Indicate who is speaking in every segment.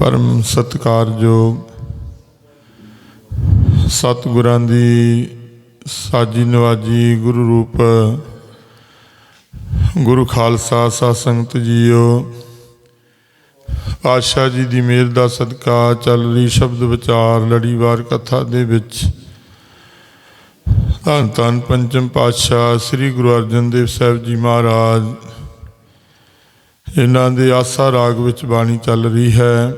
Speaker 1: ਪਰਮ ਸਤਿਕਾਰਯੋਗ ਸਤਿਗੁਰਾਂ ਦੀ ਸਾਜੀ ਨਵਾਜੀ ਗੁਰੂ ਰੂਪ, ਗੁਰੂ ਖਾਲਸਾ ਸਾਧ ਸੰਗਤ ਜੀਓ। ਪਾਤਸ਼ਾਹ ਜੀ ਦੀ ਮਿਹਰ ਦਾ ਸਦਕਾ ਚੱਲ ਰਹੀ ਸ਼ਬਦ ਵਿਚਾਰ ਲੜੀਵਾਰ ਕਥਾ ਦੇ ਵਿੱਚ। ਧੰਨ ਧੰਨ ਪੰਚਮ ਪਾਤਸ਼ਾਹ ਸ੍ਰੀ ਗੁਰੂ ਅਰਜਨ ਦੇਵ ਸਾਹਿਬ ਜੀ ਮਹਾਰਾਜ। ਇਹਨਾਂ ਦੇ ਆਸਾ ਰਾਗ ਵਿੱਚ ਬਾਣੀ ਚੱਲ ਰਹੀ ਹੈ।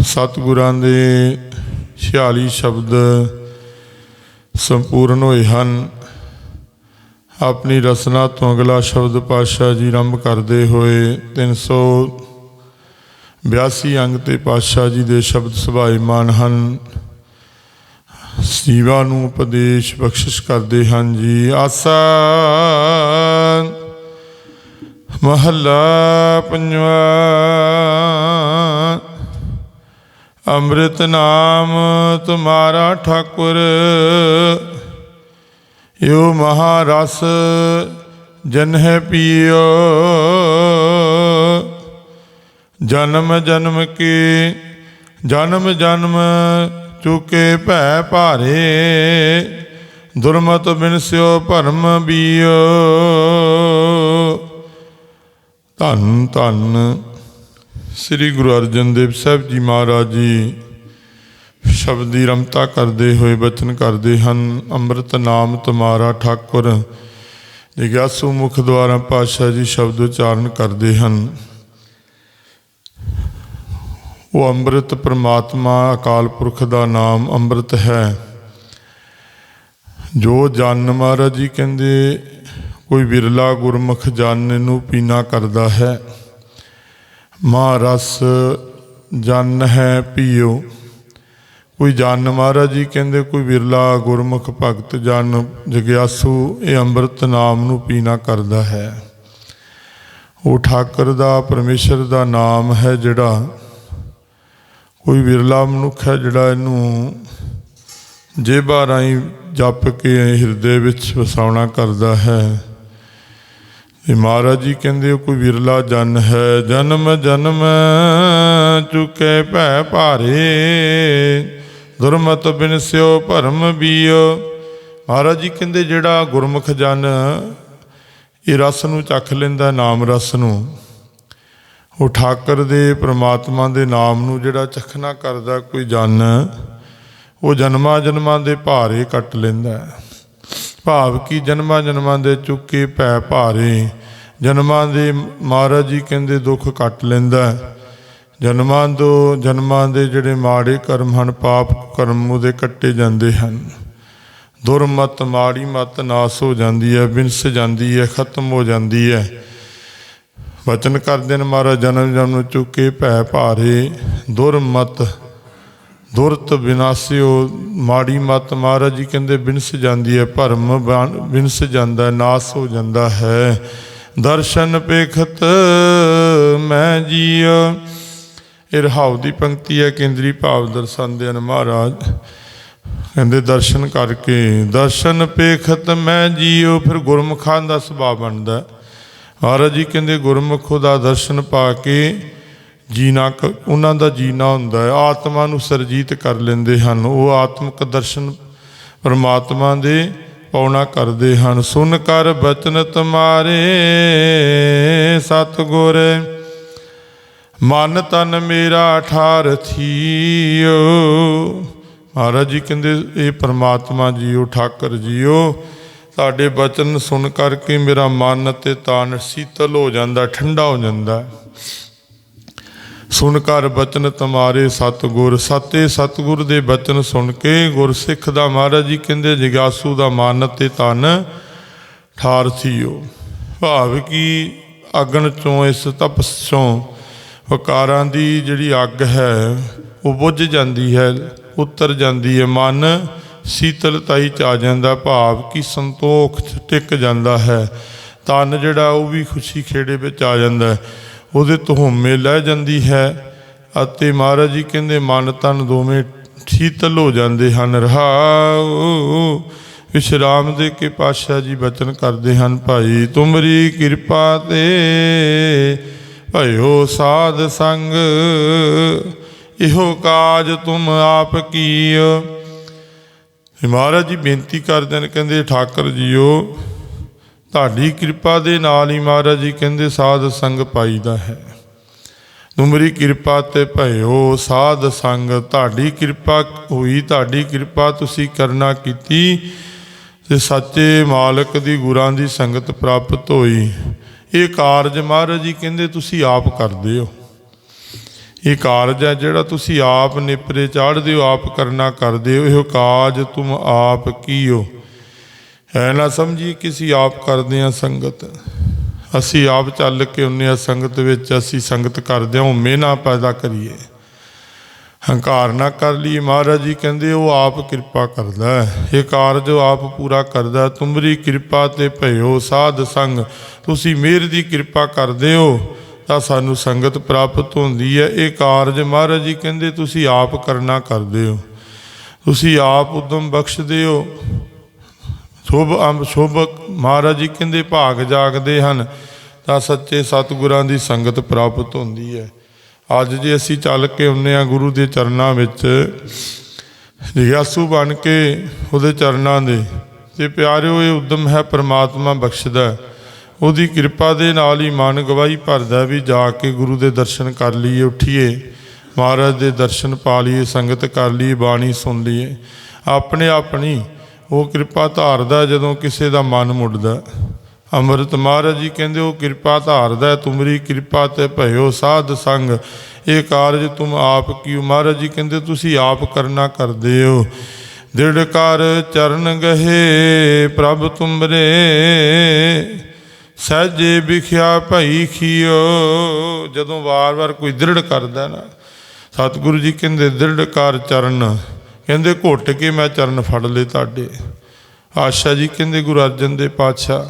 Speaker 1: ਸਤਿਗੁਰਾਂ ਦੇ 46 ਸ਼ਬਦ ਸੰਪੂਰਨ ਹੋਏ ਹਨ। ਆਪਣੀ ਰਸਨਾ ਤੋਂ ਅਗਲਾ ਸ਼ਬਦ ਪਾਤਸ਼ਾਹ ਜੀ ਆਰੰਭ ਕਰਦੇ ਹੋਏ 382 ਅੰਗ ਤੇ ਪਾਤਸ਼ਾਹ ਜੀ ਦੇ ਸ਼ਬਦ ਸੁਭਾਈਮਾਨ ਹਨ। ਸੀਵਾ ਨੂੰ ਉਪਦੇਸ਼ ਬਖਸ਼ਿਸ਼ ਕਰਦੇ ਹਨ ਜੀ। ਆਸਾ ਮਹੱਲਾ ਪੰਜਵਾ। ਅੰਮ੍ਰਿਤ ਨਾਮ ਤੁਮਾਰਾ ਠਾਕੁਰ। ਯੋ ਮਹਾਰਸ ਜਨਹਿ ਹੈ ਪੀਓ। ਜਨਮ ਜਨਮ ਕੀ, ਜਨਮ ਜਨਮ ਚੁਕੇ ਭੈ ਭਾਰੇ। ਦੁਰਮਤ ਬਿਨਸਿਓ ਭਰਮ ਬੀਓ। ਧੰਨ ਧੰਨ ਸ੍ਰੀ ਗੁਰੂ ਅਰਜਨ ਦੇਵ ਸਾਹਿਬ ਜੀ ਮਹਾਰਾਜ ਜੀ। ਸ਼ਬਦ ਦੀ ਰਮਤਾ ਕਰਦੇ ਹੋਏ ਬਚਨ ਕਰਦੇ ਹਨ। ਅੰਮ੍ਰਿਤ ਨਾਮ ਤੁਮਾਰਾ ਠਾਕੁਰ। ਜਿਗਿਆਸੂ ਮੁਖ ਦੁਆਰਾ ਪਾਤਸ਼ਾਹ ਜੀ ਸ਼ਬਦ ਉਚਾਰਨ ਕਰਦੇ ਹਨ। ਉਹ ਅੰਮ੍ਰਿਤ ਪ੍ਰਮਾਤਮਾ ਅਕਾਲ ਪੁਰਖ ਦਾ ਨਾਮ ਅੰਮ੍ਰਿਤ ਹੈ। ਜੋ ਜਨ ਮਹਾਰਾਜ ਜੀ ਕਹਿੰਦੇ ਕੋਈ ਵਿਰਲਾ ਗੁਰਮੁਖ ਜਨ ਨੂੰ ਪੀਣਾ ਕਰਦਾ ਹੈ। ਮਹਾਰਸ, ਜਨ ਹੈ ਪੀਓ। ਕੋਈ ਜਨ ਮਹਾਰਾਜ ਜੀ ਕਹਿੰਦੇ ਕੋਈ ਵਿਰਲਾ ਗੁਰਮੁਖ ਭਗਤ ਜਨ ਜਗਿਆਸੂ ਇਹ ਅੰਮ੍ਰਿਤ ਨਾਮ ਨੂੰ ਪੀਣਾ ਕਰਦਾ ਹੈ। ਉਹ ਠਾਕਰ ਦਾ, ਪਰਮੇਸ਼ਰ ਦਾ ਨਾਮ ਹੈ ਜਿਹੜਾ, ਕੋਈ ਵਿਰਲਾ ਮਨੁੱਖ ਹੈ ਜਿਹੜਾ ਇਹਨੂੰ ਜੇਬਾਂ ਰਾਹੀਂ ਜਪ ਕੇ ਹਿਰਦੇ ਵਿੱਚ ਵਸਾਉਣਾ ਕਰਦਾ ਹੈ। ਇਹ ਮਹਾਰਾਜ ਜੀ ਕਹਿੰਦੇ ਉਹ ਕੋਈ ਵਿਰਲਾ ਜਨ ਹੈ, ਜਨਮ ਜਨਮ ਚੁਕੇ ਭੈ ਭਾਰੇ। ਦੁਰਮਤ ਬਿਨਸਿਓ ਭਰਮ ਬੀਓ। ਮਹਾਰਾਜ ਜੀ ਕਹਿੰਦੇ, ਜਿਹੜਾ ਗੁਰਮੁਖ ਜਨ, ਇਹ ਰਸ ਨੂੰ ਚੱਖ ਲੈਂਦਾ, ਨਾਮ ਰਸ ਨੂੰ, ਉਹ ਠਾਕਰ ਦੇ ਪ੍ਰਮਾਤਮਾ ਦੇ ਨਾਮ ਨੂੰ ਜਿਹੜਾ ਚਖਣਾ ਕਰਦਾ ਕੋਈ ਜਨ, ਉਹ ਜਨਮਾਂ ਜਨਮਾਂ ਦੇ ਭਾਰੇ ਕੱਟ ਲੈਂਦਾ। ਹੈ ਭਾਵ ਕੀ ਜਨਮਾਂ ਜਨਮਾਂ ਦੇ ਚੁੱਕੇ ਭੈ ਭਾਰੇ। ਜਨਮਾਂ ਦੇ ਮਹਾਰਾਜ ਜੀ ਕਹਿੰਦੇ ਦੁੱਖ ਕੱਟ ਲੈਂਦਾ ਜਨਮਾਂ ਤੋਂ ਜਨਮਾਂ ਦੇ ਜਿਹੜੇ ਮਾੜੇ ਕਰਮ ਹਨ, ਪਾਪ ਕਰਮ ਉਹਦੇ ਕੱਟੇ ਜਾਂਦੇ ਹਨ। ਦੁਰਮਤ ਮਾੜੀ ਮਤ ਨਾਸ ਹੋ ਜਾਂਦੀ ਹੈ ਵਿੰਸ ਜਾਂਦੀ ਹੈ, ਖਤਮ ਹੋ ਜਾਂਦੀ ਹੈ। ਵਚਨ ਕਰਦੇ ਨੇ ਮਹਾਰਾਜ, ਜਨਮ ਜਨਮ ਚੁੱਕੇ ਭੈ ਭਾਰੇ। ਦੁਰਮਤ ਦੁਰਤ ਵਿਨਾਸਿਓ ਮਾੜੀ ਮਤ ਮਹਾਰਾਜ ਜੀ ਕਹਿੰਦੇ, ਬਿਨਸ ਜਾਂਦੀ ਹੈ, ਭਰਮ ਬਾਣ- ਬਿਨਸ ਜਾਂਦਾ, ਨਾਸ ਹੋ ਜਾਂਦਾ ਹੈ। ਦਰਸ਼ਨ ਪੇਖਤ ਮੈਂ ਜੀਉ ਇਹ ਰਹਾਉ ਦੀ ਪੰਕਤੀ ਹੈ, ਕੇਂਦਰੀ ਭਾਵ ਦਰਸ਼ਨ ਦੇ ਹਨ ਮਹਾਰਾਜ। ਕਹਿੰਦੇ, ਦਰਸ਼ਨ ਕਰਕੇ, ਦਰਸ਼ਨ ਪੇਖਤ ਮੈਂ ਜੀਉ ਫਿਰ ਗੁਰਮੁਖਾਂ ਦਾ ਸੁਭਾਅ ਬਣਦਾ ਮਹਾਰਾਜ ਜੀ ਕਹਿੰਦੇ, ਗੁਰਮੁਖ ਦਾ ਦਰਸ਼ਨ ਪਾ ਕੇ ਜੀਣਾ ਕ- ਉਹਨਾਂ ਦਾ ਜੀਣਾ ਹੁੰਦਾ ਹੈ। ਆਤਮਾ ਨੂੰ ਸਰਜੀਤ ਕਰ ਲੈਂਦੇ ਹਨ। ਉਹ ਆਤਮਿਕ ਦਰਸ਼ਨ ਪਰਮਾਤਮਾ ਦੇ ਪਾਉਣਾ ਕਰਦੇ ਹਨ। ਸੁਨ ਕਰ ਬਚਨ ਤੁਮਾਰੇ ਸਤਗੁਰ, ਮਨ ਤਨ ਮੇਰਾ ਠਾਰ ਥੀਓ। ਮਹਾਰਾਜ ਜੀ ਕਹਿੰਦੇ, ਇਹ ਪਰਮਾਤਮਾ ਜੀਓ, ਠਾਕਰ ਜੀਓ। ਤੁਹਾਡੇ ਬਚਨ ਸੁਣ ਕਰਕੇ ਮੇਰਾ ਮਨ ਅਤੇ ਤਨ ਸੀਤਲ ਹੋ ਜਾਂਦਾ, ਠੰਡਾ ਹੋ ਜਾਂਦਾ। ਸੁਣ ਕਰ ਬਚਨ ਤੁਮਾਰੇ ਸਤਗੁਰ, ਸਤੇ ਸਤਗੁਰ ਦੇ ਬਚਨ ਸੁਣ ਕੇ ਗੁਰਸਿੱਖ ਦਾ ਮਹਾਰਾਜ ਜੀ ਕਹਿੰਦੇ ਜਿਗਿਆਸੂ ਦਾ ਮਨ ਅਤੇ ਤਨ ਠਾਰ ਥੀਓ ਭਾਵ ਕੀ ਅਗਨ ਚੋਂ, ਇਸ ਤਪਸ ਚੋਂ ਵਕਾਰਾਂ ਦੀ ਜਿਹੜੀ ਅੱਗ ਹੈ, ਉਹ ਬੁੱਝ ਜਾਂਦੀ ਹੈ, ਉਤਰ ਜਾਂਦੀ ਹੈ। ਮਨ ਸੀਤਲਤਾਈ ਚ ਆ ਜਾਂਦਾ, ਭਾਵ ਕਿ ਸੰਤੋਖ ਚ ਟਿਕ ਜਾਂਦਾ ਹੈ। ਤਨ ਜਿਹੜਾ, ਉਹ ਵੀ ਖੁਸ਼ੀ ਖੇੜੇ ਵਿੱਚ ਆ ਜਾਂਦਾ ਹੈ। ਉਹਦੇ ਧੁੰਮੇ ਲੈ ਜਾਂਦੀ ਹੈ ਅਤੇ ਮਹਾਰਾਜ ਜੀ ਕਹਿੰਦੇ, ਮਨ ਤਨ ਦੋਵੇਂ ਸ਼ੀਤਲ ਹੋ ਜਾਂਦੇ ਹਨ। ਰਹਾਉ, ਵਿਸ਼ਰਾਮ ਦੇ ਕੇ ਪਾਤਸ਼ਾਹ ਜੀ ਬਚਨ ਕਰਦੇ ਹਨ। ਭਾਈ ਤੁਮਰੀ ਕਿਰਪਾ ਤੇ ਭਇਓ ਸਾਧ ਸੰਗ, ਇਹੋ ਕਾਜ ਤੁਮ ਆਪ ਕੀਓ। ਮਹਾਰਾਜ ਜੀ ਬੇਨਤੀ ਕਰਦੇ ਨੇ ਕਹਿੰਦੇ, ਠਾਕਰ ਜੀਓ ਤੁਹਾਡੀ ਕਿਰਪਾ ਦੇ ਨਾਲ ਹੀ ਮਹਾਰਾਜ ਜੀ ਕਹਿੰਦੇ, ਸਾਧ ਸੰਗ ਪਾਈਦਾ ਹੈ। ਤੁਮਰੀ ਕਿਰਪਾ ਤੇ ਭਇਓ, ਸਾਧ ਸੰਗ, ਤੁਹਾਡੀ ਕਿਰਪਾ ਹੋਈ, ਤੁਹਾਡੀ ਕਿਰਪਾ ਤੁਸੀਂ ਕਰਨਾ ਕੀਤੀ ਤੇ ਸੱਚੇ ਮਾਲਕ ਦੀ ਗੁਰਾਂ ਦੀ ਸੰਗਤ ਪ੍ਰਾਪਤ ਹੋਈ। ਇਹ ਕਾਰਜ ਮਹਾਰਾਜ ਜੀ ਕਹਿੰਦੇ, ਤੁਸੀਂ ਆਪ ਕਰਦੇ ਹੋ। ਇਹ ਕਾਰਜ ਹੈ ਜਿਹੜਾ ਤੁਸੀਂ ਆਪ ਨਿਪਰੇ ਚਾੜਦੇ ਹੋ, ਆਪ ਕਰਨਾ ਕਰਦੇ ਹੋ, ਇਹ ਕਾਜ ਤੁਮ ਆਪ ਕੀਓ। ਹੈ ਨਾ ਸਮਝੀ ਕਿਸੇ ਆਪ ਕਰਦੇ ਆ ਸੰਗਤ। ਅਸੀਂ ਆਪ ਚੱਲ ਕੇ ਉਹਨੇ ਆ ਸੰਗਤ ਵਿੱਚ, ਅਸੀਂ ਸੰਗਤ ਕਰਦੇ ਹਾਂ ਉਮੇ ਨਾ ਪੈਦਾ ਕਰੀਏ। ਹੰਕਾਰ ਨਾ ਕਰ ਲਈ ਮਹਾਰਾਜ ਜੀ ਕਹਿੰਦੇ, ਉਹ ਆਪ ਕਿਰਪਾ ਕਰਦਾ ਹੈ। ਇਹ ਕਾਰਜ ਉਹ ਆਪ ਪੂਰਾ ਕਰਦਾ ਹੈ। ਤੁਮਰੀ ਕਿਰਪਾ ਤੇ ਭਇਓ ਸਾਧ ਸੰਗ। ਤੁਸੀਂ ਮਿਹਰ ਦੀ ਕਿਰਪਾ ਕਰਦੇ ਹੋ, ਤਾਂ ਸਾਨੂੰ ਸੰਗਤ ਪ੍ਰਾਪਤ ਹੁੰਦੀ ਹੈ। ਇਹ ਕਾਰਜ ਮਹਾਰਾਜ ਜੀ ਕਹਿੰਦੇ, ਤੁਸੀਂ ਆਪ ਕਰਨਾ ਕਰਦੇ ਹੋ। ਤੁਸੀਂ ਆਪ ਉਦਮ ਬਖਸ਼ਦੇ ਹੋ। ਸ਼ੁਭ ਅੰਬ, ਸ਼ੁਭ ਮਹਾਰਾਜ ਜੀ ਕਹਿੰਦੇ ਭਾਗ ਜਾਗਦੇ ਹਨ, ਤਾਂ ਸੱਚੇ ਸਤਿਗੁਰਾਂ ਦੀ ਸੰਗਤ ਪ੍ਰਾਪਤ ਹੁੰਦੀ ਹੈ। ਅੱਜ ਜੇ ਅਸੀਂ ਚੱਲ ਕੇ ਆਉਂਦੇ ਆ ਗੁਰੂ ਦੇ ਚਰਨਾਂ ਵਿੱਚ ਜਿਗਿਆਸੂ ਬਣ ਕੇ ਉਹਦੇ ਚਰਨਾਂ ਦੇ ਤੇ ਪਿਆਰਿਓ ਇਹ ਉਦਮ ਹੈ ਪ੍ਰਮਾਤਮਾ ਬਖਸ਼ਦਾ ਉਹਦੀ ਕਿਰਪਾ ਦੇ ਨਾਲ ਹੀ ਮਨ ਗਵਾਹੀ ਭਰਦਾ ਵੀ ਜਾ ਕੇ ਗੁਰੂ ਦੇ ਦਰਸ਼ਨ ਕਰ ਲਈਏ, ਉੱਠੀਏ, ਮਹਾਰਾਜ ਦੇ ਦਰਸ਼ਨ ਪਾ ਲਈਏ, ਸੰਗਤ ਕਰ ਲਈਏ, ਬਾਣੀ ਸੁਣ ਲਈਏ। ਆਪਣੇ ਆਪਣੀ ਉਹ ਕਿਰਪਾ ਧਾਰਦਾ ਜਦੋਂ ਕਿਸੇ ਦਾ ਮਨ ਮੁੜਦਾ ਅੰਮ੍ਰਿਤ ਮਹਾਰਾਜ ਜੀ ਕਹਿੰਦੇ ਉਹ ਕਿਰਪਾ ਧਾਰਦਾ ਹੈ, ਤੁਮਰੀ ਕਿਰਪਾ ਤੇ ਭਇਓ ਸਾਧ ਸੰਗ। ਇਹ ਕਾਰਜ ਤੁਮ ਆਪ ਕੀ ਮਹਾਰਾਜ ਜੀ ਕਹਿੰਦੇ ਤੁਸੀਂ ਆਪ ਕਰਨਾ ਕਰਦੇ ਹੋ। ਦ੍ਰਿੜ ਕਰ ਚਰਨ ਗਹੇ ਪ੍ਰਭ ਤੁਮਰੇ। ਸਹਜੇ ਵਿਖਿਆ ਭਈ ਖਿਓ। ਜਦੋਂ ਵਾਰ-ਵਾਰ ਕੋਈ ਦ੍ਰਿੜ ਕਰਦਾ ਨਾ ਸਤਿਗੁਰੂ ਜੀ ਕਹਿੰਦੇ ਦ੍ਰਿੜ ਕਰ ਚਰਨ। ਕਹਿੰਦੇ ਘੁੱਟ ਕੇ ਮੈਂ ਚਰਨ ਫੜ ਲਏ ਤੁਹਾਡੇ। ਆਸ਼ਾ ਜੀ ਕਹਿੰਦੇ, ਗੁਰੂ ਅਰਜਨ ਦੇ ਪਾਤਸ਼ਾਹ,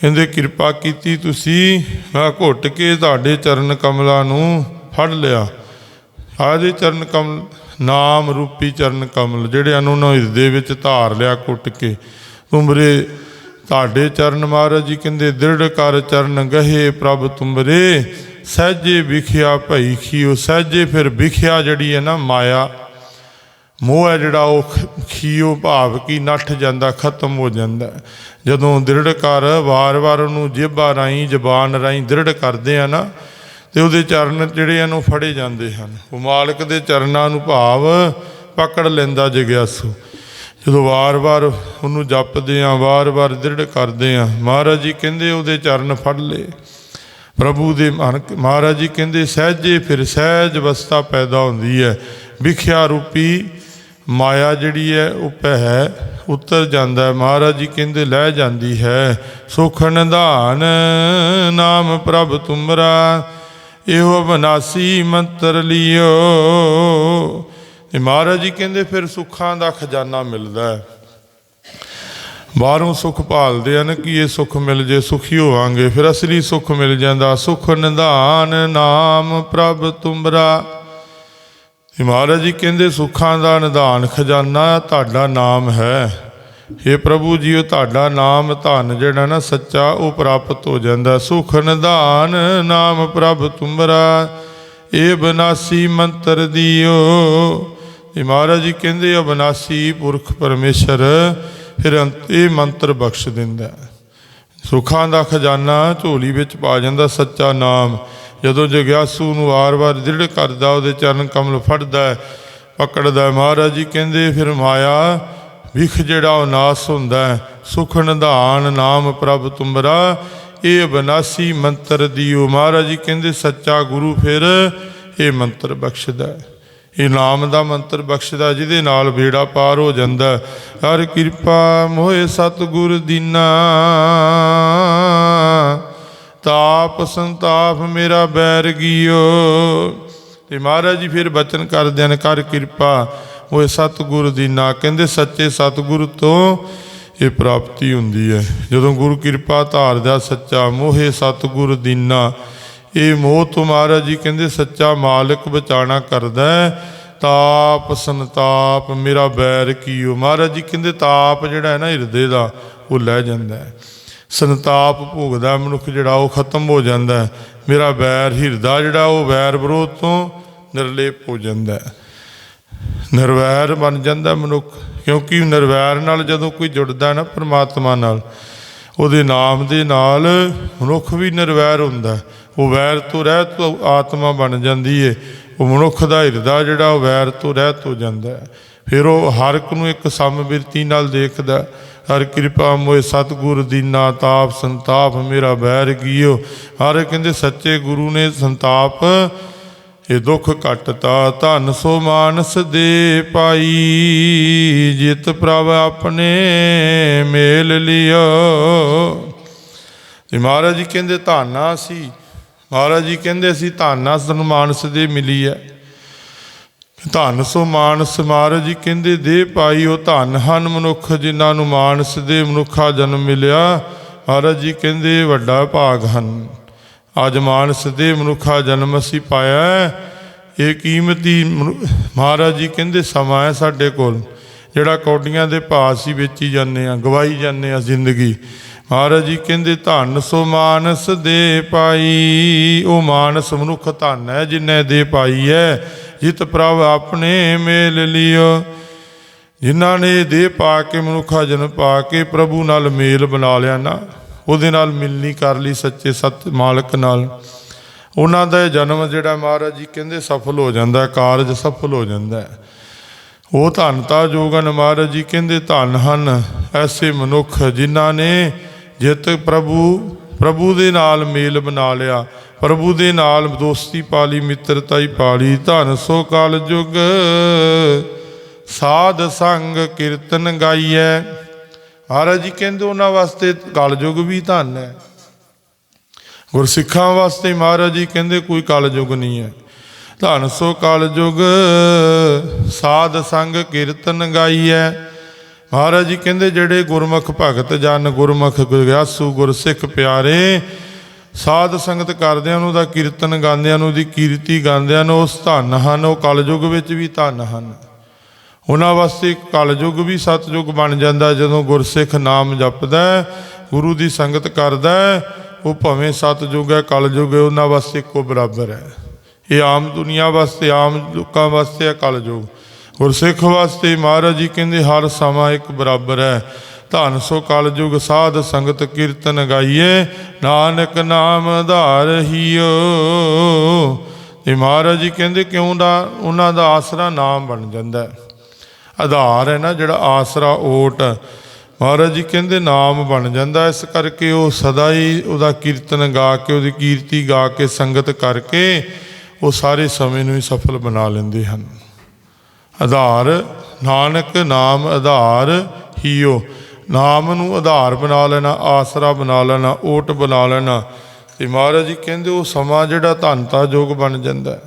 Speaker 1: ਕਹਿੰਦੇ, ਕਿਰਪਾ ਕੀਤੀ ਤੁਸੀਂ, ਮੈਂ ਘੁੱਟ ਕੇ ਤੁਹਾਡੇ ਚਰਨ ਕਮਲਾਂ ਨੂੰ ਫੜ ਲਿਆ। ਆਦੇ ਚਰਨ ਕਮਲ, ਨਾਮ ਰੂਪੀ ਚਰਨ ਕਮਲ, ਜਿਹੜੇ ਅਨੁਨੋ ਹਿਰਦੇ ਵਿੱਚ ਧਾਰ ਲਿਆ ਕੁੱਟ ਕੇ। ਤੁਮਰੇ ਤੁਹਾਡੇ ਚਰਨ ਮਹਾਰਾਜ ਜੀ ਕਹਿੰਦੇ, ਦ੍ਰਿੜ ਕਰ ਚਰਨ ਗਹੇ ਪ੍ਰਭ ਤੁਮਰੇ, ਸਹਜੇ ਵਿਖਿਆ ਭਈ ਖੀਓ, ਸਹਜੇ ਫਿਰ ਵਿਖਿਆ ਜਿਹੜੀ ਹੈ ਨਾ ਮਾਇਆ। ਮੋਹ ਹੈ ਜਿਹੜਾ ਉਹ ਖੀਓ ਭਾਵ ਕੀ ਨੱਠ ਜਾਂਦਾ, ਖਤਮ ਹੋ ਜਾਂਦਾ। ਜਦੋਂ ਦ੍ਰਿੜ ਕਰ ਵਾਰ-ਵਾਰ ਉਹਨੂੰ ਜੇਬਾ ਰਾਈ ਜ਼ਬਾਨ ਰਾਈ ਦ੍ਰਿੜ ਕਰਦੇ ਆ ਨਾ, ਤੇ ਉਹਦੇ ਚਰਨ ਜਿਹੜੇ ਆ ਨੂੰ ਫੜੇ ਜਾਂਦੇ ਹਨ। ਉਹ ਮਾਲਕ ਦੇ ਚਰਨਾਂ ਨੂੰ ਭਾਵ ਪਕੜ ਲੈਂਦਾ ਜਗਿਆਸੂ। ਜਦੋਂ ਵਾਰ-ਵਾਰ ਉਹਨੂੰ ਜਪਦੇ ਆ ਵਾਰ-ਵਾਰ ਦ੍ਰਿੜ ਕਰਦੇ ਆ, ਮਹਾਰਾਜ ਜੀ ਕਹਿੰਦੇ ਉਹਦੇ ਚਰਨ ਫੜ ਲਏ। ਪ੍ਰਭੂ ਦੇ ਮਨ, ਮਹਾਰਾਜ ਜੀ ਕਹਿੰਦੇ, ਸਹਿਜੇ ਫਿਰ ਸਹਿਜ ਅਵਸਥਾ ਪੈਦਾ ਹੁੰਦੀ ਹੈ। ਵਿਖਿਆ ਰੂਪੀ ਮਾਇਆ ਜਿਹੜੀ ਹੈ, ਉਹ ਪਹਿ ਉਤਰ ਜਾਂਦਾ ਹੈ। ਮਹਾਰਾਜ ਜੀ ਕਹਿੰਦੇ, ਲੈ ਜਾਂਦੀ ਹੈ। ਸੁਖ ਨਿਧਾਨ ਨਾਮ ਪ੍ਰਭ ਤੁਮਰਾ, ਇਹੋ ਬਨਾਸੀ ਮੰਤਰ ਲਿਓ। ਇਹ ਮਹਾਰਾਜ ਜੀ ਕਹਿੰਦੇ, ਫਿਰ ਸੁੱਖਾਂ ਦਾ ਖਜ਼ਾਨਾ ਮਿਲਦਾ ਹੈ। ਬਾਹਰੋਂ ਸੁੱਖ ਭਾਲਦੇ ਹਨ ਕਿ ਇਹ ਸੁੱਖ ਮਿਲ ਜੇ, ਸੁਖੀ ਹੋਵਾਂਗੇ। ਫਿਰ ਅਸਲੀ ਸੁੱਖ ਮਿਲ ਜਾਂਦਾ। ਸੁਖ ਨਿਧਾਨ ਨਾਮ ਪ੍ਰਭ ਤੁਮਰਾ। ਮਹਾਰਾਜ ਜੀ ਕਹਿੰਦੇ, ਸੁੱਖਾਂ ਦਾ ਨਿਧਾਨ ਖਜ਼ਾਨਾ ਤੁਹਾਡਾ ਨਾਮ ਹੈ। हे ਪ੍ਰਭੂ ਜੀਓ, ਤੁਹਾਡਾ ਨਾਮ ਧਨ ਜਿਹੜਾ ਨਾ ਸੱਚਾ, ਉਹ ਪ੍ਰਾਪਤ ਹੋ ਜਾਂਦਾ। ਸੁਖ ਨਿਧਾਨ ਨਾਮ ਪ੍ਰਭ ਤੁਮਰਾ ਇਹ ਬਨਾਸੀ ਮੰਤਰ ਦਿਓ। ਇਹ ਮਹਾਰਾਜ ਜੀ ਕਹਿੰਦੇ ਅਬਨਾਸੀ ਪੁਰਖ ਪਰਮੇਸ਼ਰ, ਫਿਰ ਇਹ ਮੰਤਰ ਬਖਸ਼ ਦਿੰਦਾ ਹੈ। ਸੁੱਖਾਂ ਦਾ ਖਜ਼ਾਨਾ ਝੋਲੀ ਵਿੱਚ ਪਾ ਜਾਂਦਾ, ਸੱਚਾ ਨਾਮ। ਜਦੋਂ ਜਗਿਆਸੂ ਨੂੰ ਵਾਰ-ਵਾਰ ਦ੍ਰਿੜ ਕਰਦਾ, ਉਹਦੇ ਚਰਨ ਕਮਲ ਫੜਦਾ ਪਕੜਦਾ ਮਹਾਰਾਜ ਜੀ ਕਹਿੰਦੇ, ਫਿਰ ਮਾਇਆ ਵਿਖ ਜਿਹੜਾ ਉਹ ਨਾਸ ਹੁੰਦਾ ਸੁਖ ਨਿਧਾਨ ਨਾਮ ਪ੍ਰਭ ਤੁਮਰਾ, ਇਹ ਬਨਾਸੀ ਮੰਤਰ ਦਿਓ। ਮਹਾਰਾਜ ਜੀ ਕਹਿੰਦੇ, ਸੱਚਾ ਗੁਰੂ ਫਿਰ ਇਹ ਮੰਤਰ ਬਖਸ਼ਦਾ ਇਹ ਨਾਮ ਦਾ ਮੰਤਰ ਬਖਸ਼ਦਾ, ਜਿਹਦੇ ਨਾਲ ਬੇੜਾ ਪਾਰ ਹੋ ਜਾਂਦਾ ਹਰ ਕਿਰਪਾ ਮੋਏ ਸਤਿਗੁਰ ਦੀਨਾ। ਤਾਪ ਸੰਤਾਪ ਮੇਰਾ ਬੈਰ ਗੀਓ ਤੇ ਮਹਾਰਾਜ ਜੀ ਫਿਰ ਬਚਨ ਕਰਦੇ ਹਨ, ਕਰ ਕਿਰਪਾ ਉਹ ਸਤਿਗੁਰ ਦੀ ਨਾ। ਕਹਿੰਦੇ, ਸੱਚੇ ਸਤਿਗੁਰ ਤੋਂ ਇਹ ਪ੍ਰਾਪਤੀ ਹੁੰਦੀ ਹੈ। ਜਦੋਂ ਗੁਰੂ ਕਿਰਪਾ ਧਾਰਦਾ ਸੱਚਾ ਮੋਹੇ ਸਤਿਗੁਰ ਦੀਨਾ, ਇਹ ਮੋਹ ਤੋਂ ਮਹਾਰਾਜ ਜੀ ਕਹਿੰਦੇ, ਸੱਚਾ ਮਾਲਕ ਬਚਾਣਾ ਕਰਦਾ ਤਾਪ, ਸੰਤਾਪ ਮੇਰਾ ਬੈਰ ਕੀਓ। ਮਹਾਰਾਜ ਜੀ ਕਹਿੰਦੇ, ਤਾਪ ਜਿਹੜਾ ਹੈ ਨਾ ਹਿਰਦੇ ਦਾ, ਉਹ ਲੈ ਜਾਂਦਾ ਹੈ। ਸੰਤਾਪ ਭੋਗਦਾ ਮਨੁੱਖ ਜਿਹੜਾ ਉਹ ਖਤਮ ਹੋ ਜਾਂਦਾ ਮੇਰਾ ਵੈਰ ਹਿਰਦਾ ਜਿਹੜਾ ਉਹ ਵੈਰ ਵਿਰੋਧ ਤੋਂ ਨਿਰਲੇਪ ਹੋ ਜਾਂਦਾ ਨਿਰਵੈਰ ਬਣ ਜਾਂਦਾ ਮਨੁੱਖ, ਕਿਉਂਕਿ ਨਿਰਵੈਰ ਨਾਲ ਜਦੋਂ ਕੋਈ ਜੁੜਦਾ ਨਾ ਪਰਮਾਤਮਾ ਨਾਲ, ਉਹਦੇ ਨਾਮ ਦੇ ਨਾਲ ਮਨੁੱਖ ਵੀ ਨਿਰਵੈਰ ਹੁੰਦਾ ਉਹ ਵੈਰ ਤੋਂ ਰਹਿਤ ਆਤਮਾ ਬਣ ਜਾਂਦੀ ਏ। ਉਹ ਮਨੁੱਖ ਦਾ ਹਿਰਦਾ ਜਿਹੜਾ ਉਹ ਵੈਰ ਤੋਂ ਰਹਿਤ ਹੋ ਜਾਂਦਾ ਫਿਰ ਉਹ ਹਰ ਇੱਕ ਨੂੰ ਇੱਕ ਸਮਬਿਰਤੀ ਨਾਲ ਦੇਖਦਾ ਹਰ ਕਿਰਪਾ ਮੋਏ ਸਤਿਗੁਰ ਦੀਨਾ ਤਾਪ ਸੰਤਾਪ ਮੇਰਾ ਬੈਰ ਕੀਓ ਹਰ ਕਹਿੰਦੇ ਸੱਚੇ ਗੁਰੂ ਨੇ ਸੰਤਾਪ, ਇਹ ਦੁੱਖ ਘਟਤਾ। ਧਨ ਸੋ ਮਾਨਸ ਦੇ ਪਾਈ, ਜਿਤ ਪ੍ਰਭ ਆਪਣੇ ਮੇਲ ਲਿਓ। ਤੇ ਮਹਾਰਾਜ ਜੀ ਕਹਿੰਦੇ ਧਾਨਾ ਸੀ। ਮਹਾਰਾਜ ਜੀ ਕਹਿੰਦੇ ਅਸੀਂ ਧਾਨਾ ਸਾਨੂੰ ਮਾਨਸ ਦੇ ਮਿਲੀ ਹੈ। ਧਨ ਸੋ ਮਾਨਸ ਮਹਾਰਾਜ ਜੀ, ਕਹਿੰਦੇ ਦੇ ਪਾਈ ਉਹ ਧਨ ਹਨ ਮਨੁੱਖ ਜਿਨ੍ਹਾਂ ਨੂੰ ਮਾਨਸ ਦੇ ਮਨੁੱਖਾ ਜਨਮ ਮਿਲਿਆ। ਮਹਾਰਾਜ ਜੀ ਕਹਿੰਦੇ ਵੱਡਾ ਭਾਗ ਹਨ। ਅੱਜ ਮਾਨਸ ਦੇ ਮਨੁੱਖਾ ਜਨਮ ਅਸੀਂ ਪਾਇਆ ਇਹ ਕੀਮਤੀ ਮਨੁ- ਮਹਾਰਾਜ ਜੀ ਕਹਿੰਦੇ ਸਮਾਂ ਹੈ ਸਾਡੇ ਕੋਲ। ਜਿਹੜਾ ਕੌਡੀਆਂ ਦੇ ਭਾਅ ਅਸੀਂ ਵੇਚੀ ਜਾਂਦੇ ਆ ਗਵਾਈ ਜਾਂਦੇ ਆ ਜ਼ਿੰਦਗੀ। ਮਹਾਰਾਜ ਜੀ ਕਹਿੰਦੇ ਧਨ ਸੋ ਮਾਨਸ ਦੇ ਪਾਈ। ਉਹ ਮਾਨਸ ਮਨੁੱਖ ਧਨ ਹੈ ਜਿਨੇ ਦੇ ਪਾਈ ਹੈ। ਜਿਤ ਪ੍ਰਭ ਆਪਣੇ ਮੇਲ ਲਿਓ। ਜਿਨ੍ਹਾਂ ਨੇ ਦੇਹ ਪਾ ਕੇ ਮਨੁੱਖਾ ਜਨਮ ਪਾ ਕੇ ਪ੍ਰਭੂ ਨਾਲ ਮੇਲ ਬਣਾ ਲਿਆ ਨਾ, ਉਹਦੇ ਨਾਲ ਮਿਲਣੀ ਕਰ ਲਈ ਸੱਚੇ ਸਤ ਮਾਲਕ ਨਾਲ। ਉਹਨਾਂ ਦਾ ਜਨਮ ਜਿਹੜਾ ਮਹਾਰਾਜ ਜੀ ਕਹਿੰਦੇ ਸਫਲ ਹੋ ਜਾਂਦਾ, ਕਾਰਜ ਸਫਲ ਹੋ ਜਾਂਦਾ। ਹੈ ਉਹ ਧੰਨਤਾ ਜੋਗਨ ਮਹਾਰਾਜ ਜੀ, ਕਹਿੰਦੇ ਧੰਨ ਹਨ ਐਸੇ ਮਨੁੱਖ ਜਿਨ੍ਹਾਂ ਨੇ ਜਿਤ ਪ੍ਰਭੂ ਪ੍ਰਭੂ ਦੇ ਨਾਲ ਮੇਲ ਬਣਾ ਲਿਆ। ਪ੍ਰਭੂ ਦੇ ਨਾਲ ਦੋਸਤੀ ਪਾਲੀ ਮਿੱਤਰਤਾ ਹੀ ਪਾਲੀ, ਧਨ ਸੋ ਕਲ ਜੁਗ। ਸਾਧ ਸੰਗ ਕੀਰਤਨ ਗਾਈਐ। ਮਹਾਰਾਜ ਜੀ ਕਹਿੰਦੇ ਉਹਨਾਂ ਵਾਸਤੇ ਕਲਯੁਗ ਵੀ ਧਨ ਹੈ। ਗੁਰਸਿੱਖਾਂ ਵਾਸਤੇ ਮਹਾਰਾਜ ਜੀ ਕਹਿੰਦੇ ਕੋਈ ਕਲਯੁਗ ਨਹੀਂ ਹੈ। ਧਨ ਸੋ ਕਲਯੁਗ ਸਾਧ ਸੰਗ ਕੀਰਤਨ ਗਾਈਐ। ਮਹਾਰਾਜ ਜੀ ਕਹਿੰਦੇ ਜਿਹੜੇ ਗੁਰਮੁਖ ਭਗਤ ਜਨ, ਗੁਰਮੁਖ ਗੁਰਗਿਆਸੂ, ਗੁਰਸਿੱਖ ਪਿਆਰੇ ਸਾਧ ਸੰਗਤ ਕਰਦਿਆਂ ਨੂੰ ਦਾ ਕੀਰਤਨ ਗਾਉਂਦਿਆਂ ਨੂੰ ਦੀ ਕੀਰਤੀ ਗਾਉਂਦਿਆਂ ਨੂੰ ਉਸ ਧੰਨ ਹਨ, ਉਹ ਕਲਯੁਗ ਵਿੱਚ ਵੀ ਧੰਨ ਹਨ। ਉਹਨਾਂ ਵਾਸਤੇ ਕਲਯੁਗ ਵੀ ਸਤਯੁਗ ਬਣ ਜਾਂਦਾ ਜਦੋਂ ਗੁਰਸਿੱਖ ਨਾਮ ਜਪਦਾ ਗੁਰੂ ਦੀ ਸੰਗਤ ਕਰਦਾ ਉਹ ਭਾਵੇਂ ਸਤਯੁਗ ਹੈ, ਕਲਯੁਗ ਹੈ, ਉਹਨਾਂ ਵਾਸਤੇ ਇੱਕੋ ਬਰਾਬਰ ਹੈ। ਇਹ ਆਮ ਦੁਨੀਆ ਵਾਸਤੇ, ਆਮ ਲੋਕਾਂ ਵਾਸਤੇ ਹੈ ਕਲਯੁਗ। ਗੁਰਸਿੱਖ ਵਾਸਤੇ ਮਹਾਰਾਜ ਜੀ ਕਹਿੰਦੇ ਹਰ ਸਮਾਂ ਇੱਕ ਬਰਾਬਰ ਹੈ। ਧੰਨ ਸੋ ਕਲਯੁਗ ਸਾਧ ਸੰਗਤ ਕੀਰਤਨ ਗਾਈਏ, ਨਾਨਕ ਨਾਮ ਆਧਾਰ ਹੀਓ। ਇਹ ਮਹਾਰਾਜ ਜੀ ਕਹਿੰਦੇ ਕਿਉਂ ਦਾ, ਉਹਨਾਂ ਦਾ ਆਸਰਾ ਨਾਮ ਬਣ ਜਾਂਦਾ ਆਧਾਰ ਹੈ ਨਾ ਜਿਹੜਾ ਆਸਰਾ ਓਟ। ਮਹਾਰਾਜ ਜੀ ਕਹਿੰਦੇ ਨਾਮ ਬਣ ਜਾਂਦਾ ਇਸ ਕਰਕੇ ਉਹ ਸਦਾ ਹੀ ਉਹਦਾ ਕੀਰਤਨ ਗਾ ਕੇ, ਉਹਦੀ ਕੀਰਤੀ ਗਾ ਕੇ, ਸੰਗਤ ਕਰਕੇ ਉਹ ਸਾਰੇ ਸਮੇਂ ਨੂੰ ਹੀ ਸਫਲ ਬਣਾ ਲੈਂਦੇ ਹਨ। ਆਧਾਰ, ਨਾਨਕ ਨਾਮ ਆਧਾਰ ਹੀਓ। ਨਾਮ ਨੂੰ ਆਧਾਰ ਬਣਾ ਲੈਣਾ, ਆਸਰਾ ਬਣਾ ਲੈਣਾ, ਓਟ ਬਣਾ ਲੈਣਾ। ਤੇ ਮਹਾਰਾਜ ਜੀ ਕਹਿੰਦੇ, ਉਹ ਸਮਾਂ ਜਿਹੜਾ ਧੰਤਾ ਯੋਗ ਬਣ ਜਾਂਦਾ ਹੈ।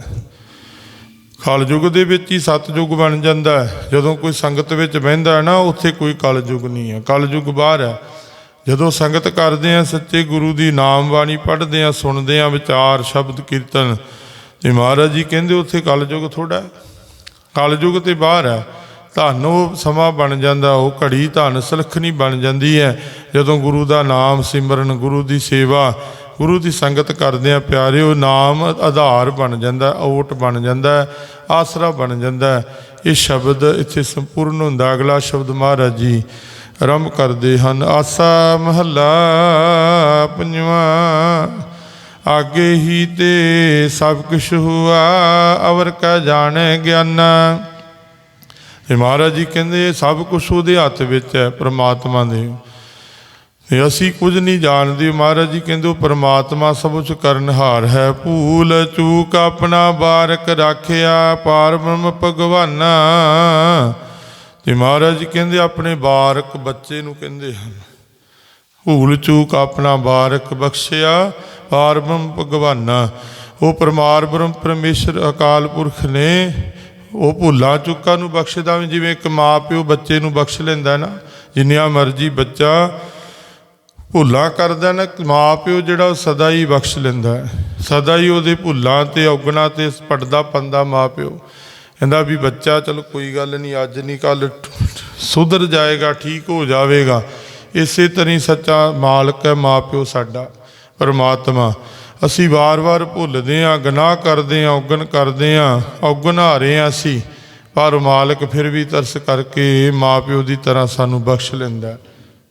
Speaker 1: ਕਲਯੁਗ ਦੇ ਵਿੱਚ ਹੀ ਸਤਯੁਗ ਬਣ ਜਾਂਦਾ ਜਦੋਂ ਕੋਈ ਸੰਗਤ ਵਿੱਚ ਬਹਿੰਦਾ ਹੈ ਨਾ, ਉੱਥੇ ਕੋਈ ਕਲਯੁਗ ਨਹੀਂ ਹੈ। ਕਲਯੁਗ ਬਾਹਰ ਹੈ। ਜਦੋਂ ਸੰਗਤ ਕਰਦੇ ਆ ਸੱਚੇ ਗੁਰੂ ਦੀ ਨਾਮ ਬਾਣੀ ਪੜ੍ਹਦੇ ਆ ਸੁਣਦੇ ਆ ਵਿਚਾਰ, ਸ਼ਬਦ, ਕੀਰਤਨ, ਤੇ ਮਹਾਰਾਜ ਜੀ ਕਹਿੰਦੇ, ਉੱਥੇ ਕਲਯੁਗ ਥੋੜਾ ਹੈ। ਕਲਯੁਗ ਤੇ ਬਾਹਰ ਹੈ। ਧਨ ਉਹ ਸਮਾਂ ਬਣ ਜਾਂਦਾ, ਉਹ ਘੜੀ ਧਨ ਸਲਖਣੀ ਬਣ ਜਾਂਦੀ ਹੈ। ਜਦੋਂ ਗੁਰੂ ਦਾ ਨਾਮ ਸਿਮਰਨ, ਗੁਰੂ ਦੀ ਸੇਵਾ, ਗੁਰੂ ਦੀ ਸੰਗਤ ਕਰਦੇ ਆ ਪਿਆਰੇ ਉਹ ਨਾਮ ਆਧਾਰ ਬਣ ਜਾਂਦਾ, ਓਟ ਬਣ ਜਾਂਦਾ, ਆਸਰਾ ਬਣ ਜਾਂਦਾ। ਇਹ ਸ਼ਬਦ ਇੱਥੇ ਸੰਪੂਰਨ ਹੁੰਦਾ। ਅਗਲਾ ਸ਼ਬਦ ਮਹਾਰਾਜ ਜੀ ਆਰੰਭ ਕਰਦੇ ਹਨ, ਆਸਾ ਮਹੱਲਾ ਪੰਜਵਾਂ, ਆਗੇ ਹੀ ਤੇ ਸਭ ਕੁਛ ਹੁਆ, ਅਵਰ ਕਾ ਜਾਣ ਗਿਆਨਾ। ਤੇ ਮਹਾਰਾਜ ਜੀ ਕਹਿੰਦੇ, ਇਹ ਸਭ ਕੁਝ ਉਹਦੇ ਹੱਥ ਵਿੱਚ ਹੈ, ਪ੍ਰਮਾਤਮਾ ਦੇ। ਤੇ ਅਸੀਂ ਕੁਝ ਨਹੀਂ ਜਾਣਦੇ, ਮਹਾਰਾਜ ਜੀ ਕਹਿੰਦੇ, ਉਹ ਪ੍ਰਮਾਤਮਾ ਸਭ ਕੁਝ ਕਰਨਹਾਰ ਹੈ। ਭੂਲ ਚੂਕ ਆਪਣਾ ਬਾਰਕ ਰਾਖਿਆ ਪਾਰ ਭਗਵਾਨਾ। ਤੇ ਮਹਾਰਾਜ ਜੀ ਕਹਿੰਦੇ, ਆਪਣੇ ਬਾਰਕ ਬੱਚੇ ਨੂੰ ਕਹਿੰਦੇ ਹਨ, ਭੂਲ ਚੂਕ ਆਪਣਾ ਬਾਰਕ ਬਖਸ਼ਿਆ ਪਾਰ ਭਗਵਾਨਾ। ਉਹ ਪਰਮਾਰ ਬ੍ਰਹਮ ਪਰਮੇਸ਼ਰ ਅਕਾਲ ਪੁਰਖ ਨੇ ਉਹ ਭੁੱਲਾਂ ਚੁੱਕਾਂ ਨੂੰ ਬਖਸ਼ਦਾ ਵੀ, ਜਿਵੇਂ ਇੱਕ ਮਾਂ ਪਿਓ ਬੱਚੇ ਨੂੰ ਬਖਸ਼ ਲੈਂਦਾ ਨਾ, ਜਿੰਨੀਆਂ ਮਰਜ਼ੀ ਬੱਚਾ ਭੁੱਲਾਂ ਕਰਦਾ ਨਾ, ਮਾਂ ਪਿਓ ਜਿਹੜਾ ਉਹ ਸਦਾ ਹੀ ਬਖਸ਼ ਲੈਂਦਾ ਸਦਾ ਹੀ ਉਹਦੇ ਭੁੱਲਾਂ ਤੇ, ਔਗਣਾ ਤੇ ਪੜਦਾ ਪੰਦਾ ਮਾਂ ਪਿਓ। ਕਹਿੰਦਾ ਵੀ ਬੱਚਾ, ਚਲੋ ਕੋਈ ਗੱਲ ਨਹੀਂ, ਅੱਜ ਨਹੀਂ ਕੱਲ ਸੁਧਰ ਜਾਏਗਾ, ਠੀਕ ਹੋ ਜਾਵੇਗਾ। ਇਸੇ ਤਰ੍ਹਾਂ ਹੀ ਸੱਚਾ ਮਾਲਕ ਹੈ ਮਾਂ ਪਿਓ ਸਾਡਾ, ਪਰਮਾਤਮਾ। ਅਸੀਂ ਵਾਰ-ਵਾਰ ਭੁੱਲਦੇ ਹਾਂ, ਗੁਨਾਹ ਕਰਦੇ ਹਾਂ, ਔਗਣ ਕਰਦੇ ਹਾਂ ਔਗਣ ਹਾਰੇ ਹਾਂ ਅਸੀਂ। ਪਰ ਮਾਲਕ ਫਿਰ ਵੀ ਤਰਸ ਕਰਕੇ ਮਾਂ ਪਿਓ ਦੀ ਤਰ੍ਹਾਂ ਸਾਨੂੰ ਬਖਸ਼ ਲੈਂਦਾ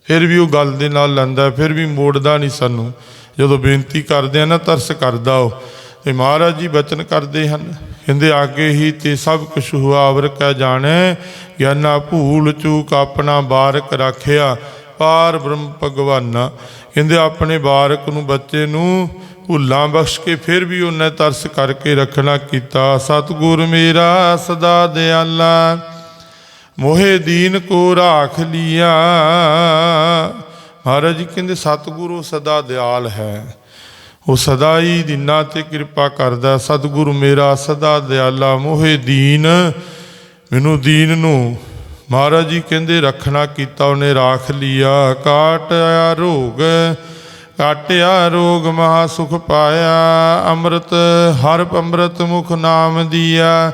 Speaker 1: ਫਿਰ ਵੀ ਉਹ ਗੱਲ ਦੇ ਨਾਲ ਲੈਂਦਾ ਫਿਰ ਵੀ ਮੋੜਦਾ ਨਹੀਂ ਸਾਨੂੰ। ਜਦੋਂ ਬੇਨਤੀ ਕਰਦੇ ਆ ਨਾ, ਤਰਸ ਕਰਦਾ ਉਹ। ਤੇ ਮਹਾਰਾਜ ਜੀ ਬਚਨ ਕਰਦੇ ਹਨ। ਕਹਿੰਦੇ, ਆਗੇ ਹੀ ਤੇ ਸਭ ਕੁਛ ਹੁਆ ਅਵਰ ਕੈ ਜਾਣੈ। ਗਿਆਨਾ ਭੂਲ ਚੂਕ ਆਪਣਾ ਬਾਰਕ ਰੱਖਿਆ, ਪਾਰ ਬ੍ਰਹਮ ਭਗਵਾਨਾ। ਕਹਿੰਦੇ, ਆਪਣੇ ਬਾਰਕ ਨੂੰ, ਬੱਚੇ ਨੂੰ ਭੁੱਲਾਂ ਬਖਸ਼ ਕੇ ਫਿਰ ਵੀ ਉਹਨੇ ਤਰਸ ਕਰਕੇ ਰੱਖਣਾ ਕੀਤਾ। ਸਤਿਗੁਰ ਮੇਰਾ ਸਦਾ ਦਿਆਲਾ, ਮੋਹੇ ਦੀਨ ਕੋ ਰਾਖ ਲਿਆ। ਮਹਾਰਾਜ ਜੀ ਕਹਿੰਦੇ, ਸਤਿਗੁਰੂ ਸਦਾ ਦਿਆਲ ਹੈ। ਉਹ ਸਦਾ ਹੀ ਦਿਨਾਂ ਤੇ ਕਿਰਪਾ ਕਰਦਾ। ਸਤਿਗੁਰੂ ਮੇਰਾ ਸਦਾ ਦਿਆਲਾ, ਮੋਹੇ ਦੀਨ, ਮੈਨੂੰ ਦੀਨ ਨੂੰ। ਮਹਾਰਾਜ ਜੀ ਕਹਿੰਦੇ, ਰੱਖਣਾ ਕੀਤਾ, ਉਹਨੇ ਰਾਖ ਲਿਆ। ਕਾਟ ਆਇਆ ਰੋਗ ਕਾਟਿਆ ਰੋਗ ਮਹਾ ਸੁਖ ਪਾਇਆ, ਅੰਮ੍ਰਿਤ ਹਰ ਅੰਮ੍ਰਿਤ ਮੁਖ ਨਾਮ ਦੀਆ।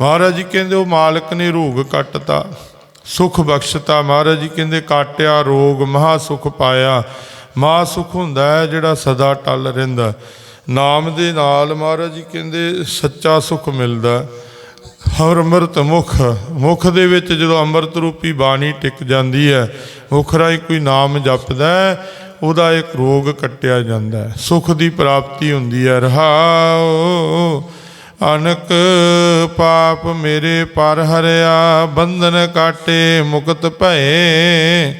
Speaker 1: ਮਹਾਰਾਜ ਜੀ ਕਹਿੰਦੇ, ਉਹ ਮਾਲਕ ਨੇ ਰੋਗ ਕੱਟਤਾ, ਸੁਖ ਬਖਸ਼ਤਾ। ਮਹਾਰਾਜ ਜੀ ਕਹਿੰਦੇ ਕਾਟਿਆ ਰੋਗ ਮਹਾ ਸੁਖ ਪਾਇਆ। ਮਹਾ ਸੁਖ ਹੁੰਦਾ ਹੈ ਜਿਹੜਾ ਸਦਾ ਟਲ ਰਹਿੰਦਾ। ਨਾਮ ਦੇ ਨਾਲ ਮਹਾਰਾਜ ਜੀ ਕਹਿੰਦੇ, ਸੱਚਾ ਸੁਖ ਮਿਲਦਾ। ਹਰ ਅੰਮ੍ਰਿਤ ਮੁਖ ਮੁਖ ਦੇ ਵਿੱਚ ਜਦੋਂ ਅੰਮ੍ਰਿਤ ਰੂਪੀ ਬਾਣੀ ਟਿਕ ਜਾਂਦੀ ਹੈ, ਮੁਖ ਰਾਹੀਂ ਕੋਈ ਨਾਮ ਜਪਦਾ ਉਹਦਾ ਇੱਕ ਰੋਗ ਕੱਟਿਆ ਜਾਂਦਾ ਹੈ। ਸੁਖ ਦੀ ਪ੍ਰਾਪਤੀ ਹੁੰਦੀ ਹੈ। ਰਹਾਓ ਅਨਕ ਪਾਪ ਮੇਰੇ ਪਰ ਹਰਿਆ, ਬੰਧਨ ਕਾਟੇ ਮੁਕਤ ਭਏ।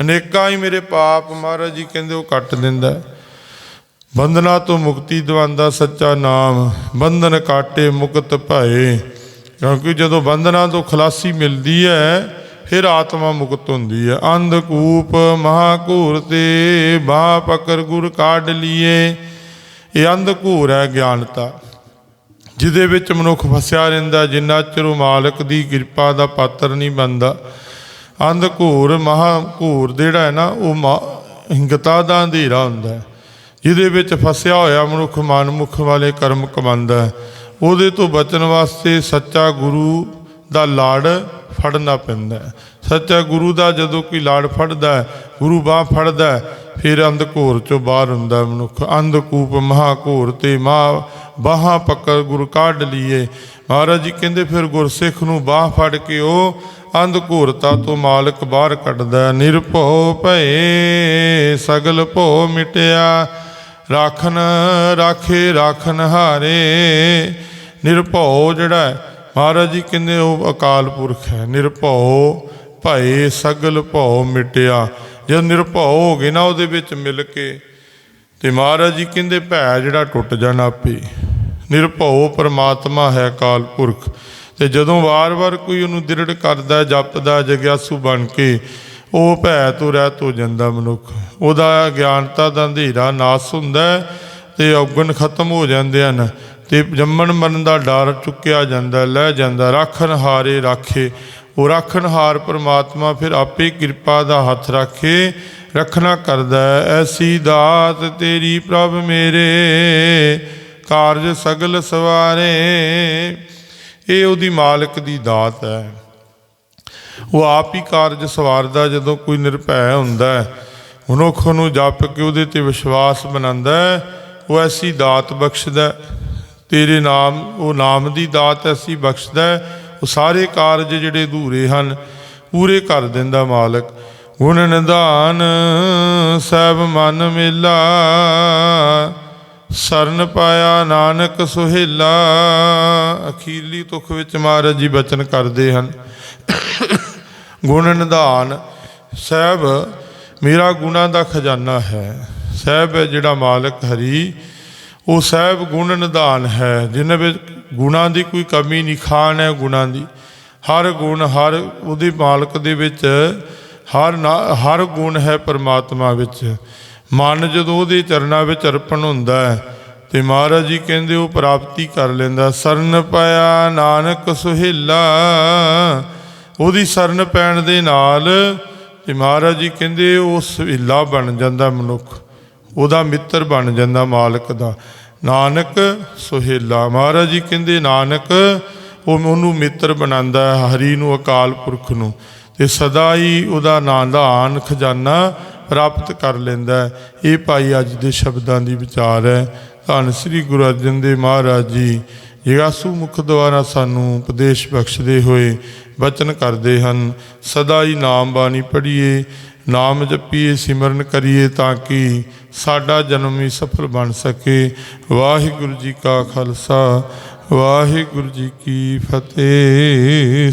Speaker 1: ਅਨੇਕਾਂ ਹੀ ਮੇਰੇ ਪਾਪ, ਮਹਾਰਾਜ ਜੀ ਕਹਿੰਦੇ ਉਹ ਕੱਟ ਦਿੰਦਾ ਹੈ। ਬੰਧਨਾ ਤੋਂ ਮੁਕਤੀ ਦਿਵਾਉਂਦਾ ਸੱਚਾ ਨਾਮ, ਬੰਧਨ ਕਾਟੇ ਮੁਕਤ ਭਏ। ਕਿਉਂਕਿ ਜਦੋਂ ਬੰਧਨਾਂ ਤੋਂ ਖਲਾਸੀ ਮਿਲਦੀ ਹੈ ਫਿਰ ਆਤਮਾ ਮੁਕਤ ਹੁੰਦੀ ਹੈ। ਅੰਧਕੂਪ ਮਹਾਕੂਰ ਤੇ ਬਾਹ ਪਕਰ ਗੁਰ ਕਾਢ ਲਈਏ ਇਹ ਅੰਧਕੂਰ ਹੈ ਗਿਆਨਤਾ, ਜਿਹਦੇ ਵਿੱਚ ਮਨੁੱਖ ਫਸਿਆ ਰਹਿੰਦਾ, ਜਿੰਨਾ ਚਿਰ ਉਹ ਮਾਲਕ ਦੀ ਕਿਰਪਾ ਦਾ ਪਾਤਰ ਨਹੀਂ ਬਣਦਾ। ਅੰਧਕੂਰ ਮਹਾਕੂਰ ਜਿਹੜਾ ਹੈ ਨਾ, ਉਹ ਮਾ- ਹਿੰਗਤਾ ਦਾ ਅੰਧੇਰਾ ਹੁੰਦਾ ਹੈ। ਜਿਹਦੇ ਵਿੱਚ ਫਸਿਆ ਹੋਇਆ ਮਨੁੱਖ ਮਨਮੁਖ ਵਾਲੇ ਕਰਮ ਕਮਾਉਂਦਾ ਹੈ। ਉਹਦੇ ਤੋਂ ਬਚਣ ਵਾਸਤੇ ਸੱਚਾ ਗੁਰੂ ਦਾ ਲਾੜ ਫੜਨਾ ਪੈਂਦਾ ਸੱਚਾ ਗੁਰੂ ਦਾ ਜਦੋਂ ਕੋਈ ਲਾੜ ਫੜਦਾ ਹੈ ਗੁਰੂ ਬਾਹ ਫੜਦਾ ਹੈ, ਫਿਰ ਅੰਧਕੂਰ ਚੋਂ ਬਾਹਰ ਹੁੰਦਾ ਮਨੁੱਖ। ਅੰਧਕੂਪ ਮਹਾਕੂਰ ਤੇ ਮਾ ਬਾਹਾਂ ਪਕੜ ਗੁਰ ਕਾਢ ਲਈਏ। ਮਹਾਰਾਜ ਜੀ ਕਹਿੰਦੇ ਫਿਰ ਗੁਰਸਿੱਖ ਨੂੰ ਬਾਹ ਫੜ ਕੇ ਉਹ ਅੰਧਕੂਰਤਾ ਤੋਂ ਮਾਲਕ ਬਾਹਰ ਕੱਢਦਾ ਹੈ। ਨਿਰਭਉ ਭਏ ਸਗਲ ਭੋ ਮਿਟਿਆ। ਰਾਖਨ ਰਾਖੇ ਰਾਖਨ ਹਾਰੇ। ਨਿਰਭਉ ਜਿਹੜਾ ਮਹਾਰਾਜ ਜੀ ਕਹਿੰਦੇ ਉਹ ਅਕਾਲ ਪੁਰਖ ਹੈ, ਨਿਰਭਉ ਭਏ ਸਗਲ ਭਉ ਮਿਟਿਆ। ਜਦ ਨਿਰਭਉ ਹੋ ਗਏ ਨਾ ਉਹਦੇ ਵਿੱਚ ਮਿਲ ਕੇ, ਤੇ ਮਹਾਰਾਜ ਜੀ ਕਹਿੰਦੇ ਭੈ ਜਿਹੜਾ ਟੁੱਟ ਜਾਣਾ ਆਪੇ। ਨਿਰਭਉ ਪਰਮਾਤਮਾ ਹੈ ਅਕਾਲ ਪੁਰਖ। ਤੇ ਜਦੋਂ ਵਾਰ-ਵਾਰ ਕੋਈ ਉਹਨੂੰ ਦ੍ਰਿੜ ਕਰਦਾ, ਜਪਦਾ, ਜਗਿਆਸੂ ਬਣ ਕੇ, ਉਹ ਭੈ ਤੋਂ ਰਹਿਤ ਹੋ ਜਾਂਦਾ ਮਨੁੱਖ। ਉਹਦਾ ਗਿਆਨਤਾ ਦਾ ਅੰਧੇਰਾ ਨਾਸ ਹੁੰਦਾ ਹੈ ਤੇ ਔਗਣ ਖਤਮ ਹੋ ਜਾਂਦੇ ਹਨ। ਤੇ ਜੰਮਣ ਮਰਨ ਦਾ ਡਰ ਚੁੱਕਿਆ ਜਾਂਦਾ, ਲੈ ਜਾਂਦਾ। ਰਾਖਣ ਹਾਰੇ ਰਾਖੇ। ਉਹ ਰਾਖਣ ਹਾਰ ਪ੍ਰਮਾਤਮਾ ਫਿਰ ਆਪੇ ਕਿਰਪਾ ਦਾ ਹੱਥ ਰੱਖੇ। ਰੱਖਣਾ ਕਰਦਾ ਐਸੀ ਦਾਤ ਤੇਰੀ ਪ੍ਰਭ ਮੇਰੇ। ਕਾਰਜ ਸਗਲ ਸਵਾਰੇ। ਇਹ ਉਹਦੀ ਮਾਲਕ ਦੀ ਦਾਤ ਹੈ। ਉਹ ਆਪ ਹੀ ਕਾਰਜ ਸਵਾਰਦਾ ਜਦੋਂ ਕੋਈ ਨਿਰਭੈ ਹੁੰਦਾ ਹੈ। ਮਨੁੱਖ ਨੂੰ ਜਪ ਕੇ ਉਹਦੇ ਤੇ ਵਿਸ਼ਵਾਸ ਬਣਾਉਂਦਾ ਹੈ। ਉਹ ਐਸੀ ਦਾਤ ਬਖਸ਼ਦਾ ਹੈ। ਤੇਰੇ ਨਾਮ, ਉਹ ਨਾਮ ਦੀ ਦਾਤ ਐਸੀ ਬਖਸ਼ਦਾ ਉਹ ਸਾਰੇ ਕਾਰਜ ਜਿਹੜੇ ਅਧੂਰੇ ਹਨ, ਪੂਰੇ ਕਰ ਦਿੰਦਾ ਮਾਲਕ। ਗੁਣ ਨਿਧਾਨ ਸਭ ਮਨ ਮੇਲਾ, ਸਰਨ ਪਾਇਆ ਨਾਨਕ ਸੁਹੇਲਾ। ਅਖੀਰਲੀ ਤੁਖ ਵਿੱਚ ਮਹਾਰਾਜ ਜੀ ਬਚਨ ਕਰਦੇ ਹਨ। ਗੁਣ ਨਿਧਾਨ ਸਹਿਬ, ਮੇਰਾ ਗੁਣਾ ਦਾ ਖਜ਼ਾਨਾ ਹੈ। ਸਹਿਬ ਜਿਹੜਾ ਮਾਲਕ ਹਰੀ ਉਹ ਸਹਿਬ ਗੁਣ ਨਿਧਾਨ ਹੈ, ਜਿਨ੍ਹਾਂ ਵਿੱਚ ਗੁਣਾ ਦੀ ਕੋਈ ਕਮੀ ਨਹੀਂ, ਖਾਨ ਹੈ ਗੁਣਾ ਦੀ। ਹਰ ਗੁਣ, ਹਰ ਉਹਦੇ ਮਾਲਕ ਦੇ ਵਿੱਚ, ਹਰ ਨਾ- ਹਰ ਗੁਣ ਹੈ ਪਰਮਾਤਮਾ ਵਿੱਚ। ਮਨ ਜਦੋਂ ਉਹਦੇ ਚਰਨਾਂ ਵਿੱਚ ਅਰਪਣ ਹੁੰਦਾ ਹੈ, ਤੇ ਮਹਾਰਾਜ ਜੀ ਕਹਿੰਦੇ ਉਹ ਪ੍ਰਾਪਤੀ ਕਰ ਲੈਂਦਾ, ਸਰਨ ਪਾਇਆ ਨਾਨਕ ਸੁਹੇਲਾ। ਉਹਦੀ ਸਰਨ ਪੈਣ ਦੇ ਨਾਲ, ਤੇ ਮਹਾਰਾਜ ਜੀ ਕਹਿੰਦੇ ਉਹ ਸੁਹੇਲਾ ਬਣ ਜਾਂਦਾ ਮਨੁੱਖ। ਉਹਦਾ ਮਿੱਤਰ ਬਣ ਜਾਂਦਾ ਮਾਲਕ ਦਾ। ਨਾਨਕ ਸੁਹੇਲਾ ਮਹਾਰਾਜ ਜੀ ਕਹਿੰਦੇ, ਨਾਨਕ, ਉਹ ਉਹਨੂੰ ਮਿੱਤਰ ਬਣਾਉਂਦਾ ਹੈ ਹਰੀ ਨੂੰ, ਅਕਾਲ ਪੁਰਖ ਨੂੰ। ਤੇ ਸਦਾ ਹੀ ਉਹਦਾ ਨਾਂ ਦਾ ਆਨ ਖਜ਼ਾਨਾ ਪ੍ਰਾਪਤ ਕਰ ਲੈਂਦਾ ਇਹ ਭਾਈ ਅੱਜ ਦੇ ਸ਼ਬਦਾਂ ਦੀ ਵਿਚਾਰ ਹੈ। ਧੰਨ ਸ੍ਰੀ ਗੁਰੂ ਅਰਜਨ ਦੇਵ ਮਹਾਰਾਜ ਜੀ ਜਿਗਾਸੂ ਮੁਖ ਦੁਆਰਾ ਸਾਨੂੰ ਉਪਦੇਸ਼ ਬਖਸ਼ਦੇ ਹੋਏ ਬਚਨ ਕਰਦੇ ਹਨ। ਸਦਾ ਹੀ ਨਾਮ ਬਾਣੀ ਪੜ੍ਹੀਏ ਨਾਮ ਜਪੀਏ, ਸਿਮਰਨ ਕਰੀਏ ਤਾਂ ਕਿ ਸਾਡਾ ਜਨਮ ਵੀ ਸਫਲ ਬਣ ਸਕੇ। ਵਾਹਿਗੁਰੂ ਜੀ ਕਾ ਖਾਲਸਾ, ਵਾਹਿਗੁਰੂ ਜੀ ਕੀ ਫਤਿਹ।